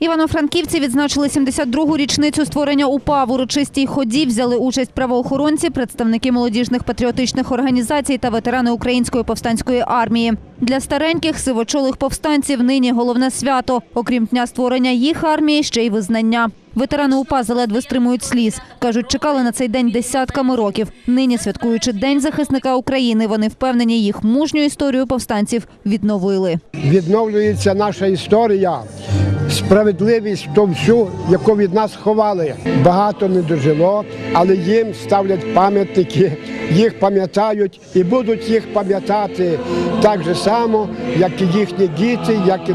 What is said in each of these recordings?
Івано-Франківці відзначили 72-гу річницю створення УПА. В урочистій ході взяли участь правоохоронці, представники молодіжних патріотичних організацій та ветерани Української повстанської армії. Для стареньких сивочолих повстанців нині головне свято. Окрім дня створення їх армії, ще й визнання. Ветерани УПА заледве стримують сліз. Кажуть, чекали на цей день десятками років. Нині, святкуючи День захисника України, вони впевнені, їх мужню історію повстанців відновили. відновлюється наша історія, справедливість то всю, яку від нас ховали. Багато не дожило, але їм ставлять пам'ятники, їх пам'ятають і будуть їх пам'ятати так же само, як і їхні діти, як і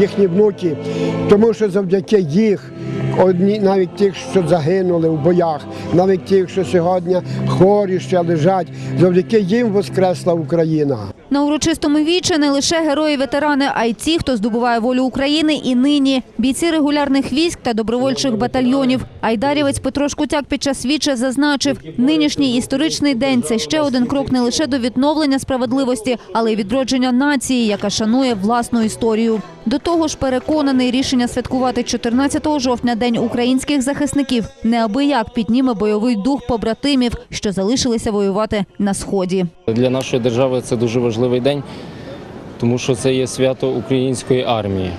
їхні внуки. Тому що завдяки їх. Навіть тих, що загинули в боях, навіть тих, що сьогодні хворі ще лежать, завдяки їм воскресла Україна. На урочистому вічі не лише герої-ветерани, а й ті, хто здобуває волю України і нині. Бійці регулярних військ та добровольчих батальйонів. Айдарівець Петро Шкутяк під час віча зазначив, нинішній історичний день – це ще один крок не лише до відновлення справедливості, але й відродження нації, яка шанує власну історію. До того ж, переконаний, рішення святкувати 14 жовтня День українських захисників неабияк підніме бойовий дух побратимів, що залишилися воювати на сході. Для нашої держави це дуже важливий день, тому що це є свято української армії,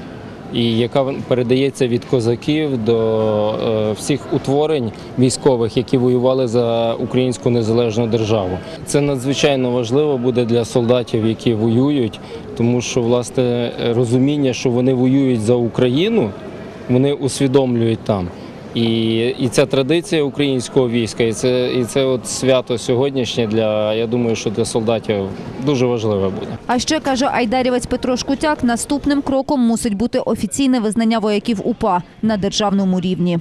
і яка передається від козаків до е, всіх утворень військових, які воювали за українську незалежну державу. Це надзвичайно важливо буде для солдатів, які воюють, тому що власне розуміння, що вони воюють за Україну, вони усвідомлюють там. І, і ця традиція українського війська, і це, і це от свято сьогоднішнє для я думаю, що для солдатів дуже важливе буде. А ще каже айдарівець Петро Шкутяк, наступним кроком мусить бути офіційне визнання вояків УПА на державному рівні.